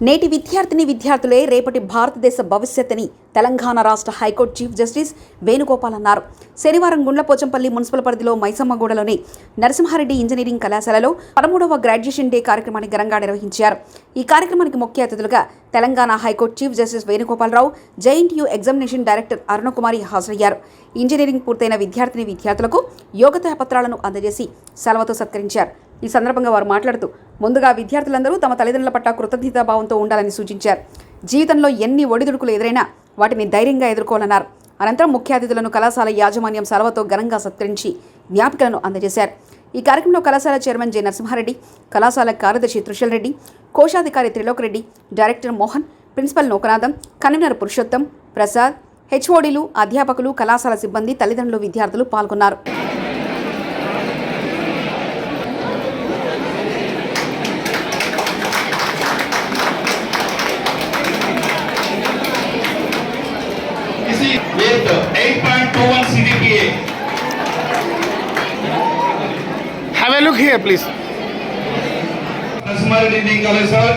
నేటి విద్యార్థిని విద్యార్థులే రేపటి భారతదేశ భవిష్యత్తుని తెలంగాణ రాష్ట్ర హైకోర్టు చీఫ్ జస్టిస్ వేణుగోపాల్ అన్నారు. శనివారం గుండ్లపోచంపల్లి మున్సిపల్ పరిధిలో మైసమ్మగూడలోని నరసింహారెడ్డి ఇంజనీరింగ్ కళాశాలలో పదమూడవ గ్రాడ్యుయేషన్ డే కార్యక్రమాన్ని ఘనంగా నిర్వహించారు. ఈ కార్యక్రమానికి ముఖ్య అతిథులుగా Telangana high court chief justice Venugopalarao JNTU examination director Arunakumari హాజరయ్యారు. ఇంజనీరింగ్ పూర్తయిన విద్యార్థిని విద్యార్థులకు యోగ్యతా పత్రాలను అందజేసి సెలవుతో సత్కరించారు. ఈ సందర్భంగా వారు మాట్లాడుతూ ముందుగా విద్యార్థులందరూ తమ తల్లిదండ్రుల పట్ల కృతజ్ఞతాభావంతో ఉండాలని సూచించారు. జీవితంలో ఎన్ని ఒడిదుడుకులు ఎదురైనా వాటిని ధైర్యంగా ఎదుర్కోవాలన్నారు. అనంతరం ముఖ్య అతిథులను కళాశాల యాజమాన్యం సెలవుతో ఘనంగా సత్కరించి జ్ఞాపికలను అందజేశారు. ఈ కార్యక్రమంలో కళాశాల చైర్మన్ జె నరసింహారెడ్డి కళాశాల కార్యదర్శి త్రిషల్ రెడ్డి కోశాధికారి Trilok Reddy director Mohan principal Nokanatham convener Purushottam Prasad హెచ్ఓడీలు అధ్యాపకులు కళాశాల సిబ్బంది తల్లిదండ్రులు విద్యార్థులు పాల్గొన్నారు. 8.21 CGPA. Have a look here, please. Narasimha Degree College, sir.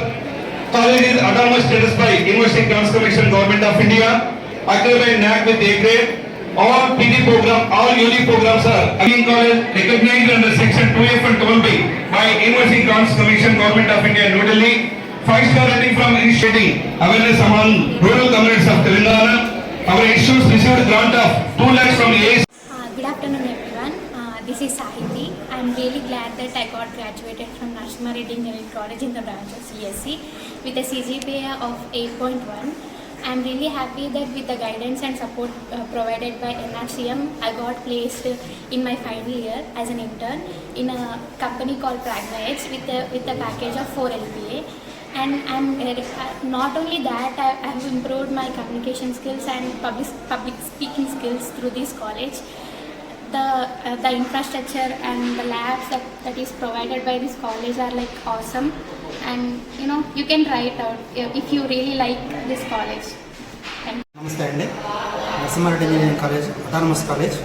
College is autonomous status by University Grants Commission, Government of India. Accredited by NAC with A grade. All PD program, all uni programs are Degree College recognized under section 2F and 12B by University Grants Commission, Government of India, New Delhi. Five star rating from initiating awareness among rural communities of Telangana. Our institutes received a grant of 2 lakhs from AIC. Uh, good afternoon, everyone. Uh, this is Sahiti. I'm really glad that I got graduated from Narasimha Reddy Engineering College in the branch of CSC with a CGPA of 8.1. I'm really happy that with the guidance and support uh, provided by NRCM, I got placed in my final year as an intern in a company called Pragmax with a, with a package of 4 LPA. And I'm uh, not only that, I, I have improved my communication skills and public, public speaking skills through this college the uh, the infrastructure and the labs that, that is provided by this college are like awesome and you know you can try it out if if you really like this college Thank you. నమస్తే అండి Narasimhareddy engineering college autonomous college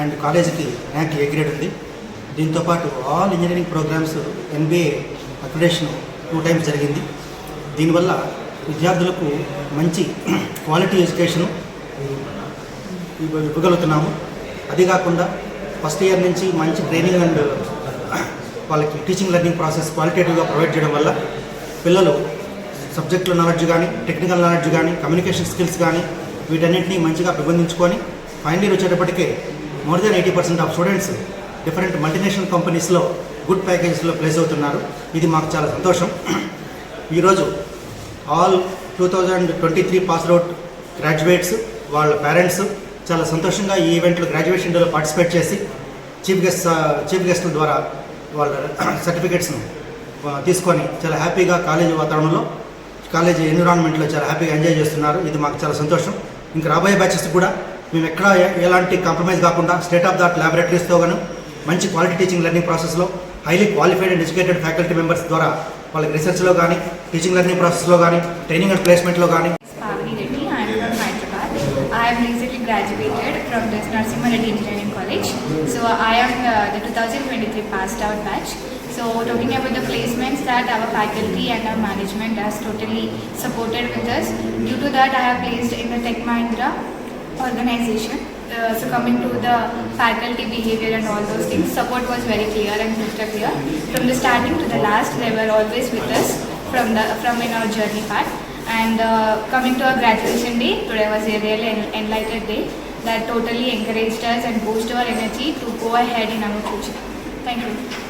and కాలేజీకి rank A grade ఉంది దీంతోపాటు all engineering programs NBA accreditation two times జరిగింది. దీనివల్ల విద్యార్థులకు మంచి quality education ఇవ్వగలుగుతున్నాము. అది కాకుండా ఫస్ట్ ఇయర్ నుంచి మంచి ట్రైనింగ్ అండ్ వాళ్ళకి టీచింగ్ లెర్నింగ్ ప్రాసెస్ క్వాలిటేటివ్గా ప్రొవైడ్ చేయడం వల్ల పిల్లలు సబ్జెక్టుల నాలెడ్జ్ కానీ టెక్నికల్ నాలెడ్జ్ కానీ కమ్యూనికేషన్ స్కిల్స్ కానీ వీటన్నింటినీ మంచిగా పెంపొందించుకొని final year వచ్చేటప్పటికే more than eighty percent of students different multinational కంపెనీస్లో గుడ్ ప్యాకేజెస్లో ప్లేస్ అవుతున్నారు. ఇది మాకు చాలా సంతోషం. ఈరోజు all two thousand twenty three pass out graduates వాళ్ళ పేరెంట్స్ చాలా సంతోషంగా ఈ ఈవెంట్లో గ్రాడ్యుయేషన్ డేలో పార్టిసిపేట్ చేసి చీఫ్ గెస్ట్ చీఫ్ గెస్ట్ల ద్వారా వాళ్ళ సర్టిఫికేట్స్ను తీసుకొని చాలా హ్యాపీగా కాలేజీ వాతావరణంలో కాలేజీ ఎన్విరాన్మెంట్లో చాలా హ్యాపీగా ఎంజాయ్ చేస్తున్నారు. ఇది మాకు చాలా సంతోషం. ఇంకా రాబోయే బ్యాచెస్ కూడా మేము ఎక్కడ ఎలాంటి కాంప్రమైజ్ కాకుండా స్టేట్ ఆఫ్ ద ఆర్ట్ ల్యాబొరేటరీస్తో గాను మంచి క్వాలిటీ టీచింగ్ లెర్నింగ్ ప్రాసెస్లో Highly qualified and educated faculty members ద్వారా వాళ్ళకి రీసెర్చ్లో కానీ టీచింగ్ లెర్నింగ్ ప్రాసెస్లో కానీ ట్రైనింగ్ అండ్ ప్లేస్మెంట్లో కానీ Pavani Reddy. I am from Hyderabad. I have recently graduated from this Narasimha Reddy Engineering College. So I am uh, the 2023 passed out batch. So talking about the placements that our faculty and our management has totally supported with us. Due to that, I have placed in the Tech Mahindra organization. uh, so coming to the faculty behavior and all those things, support was very clear and crystal clear. From the starting to the last, they were always with us from the from in our journey part. And uh, coming to our graduation day, today was a really en- enlightened day that totally encouraged us and boosted our energy to go ahead in our future. Thank you.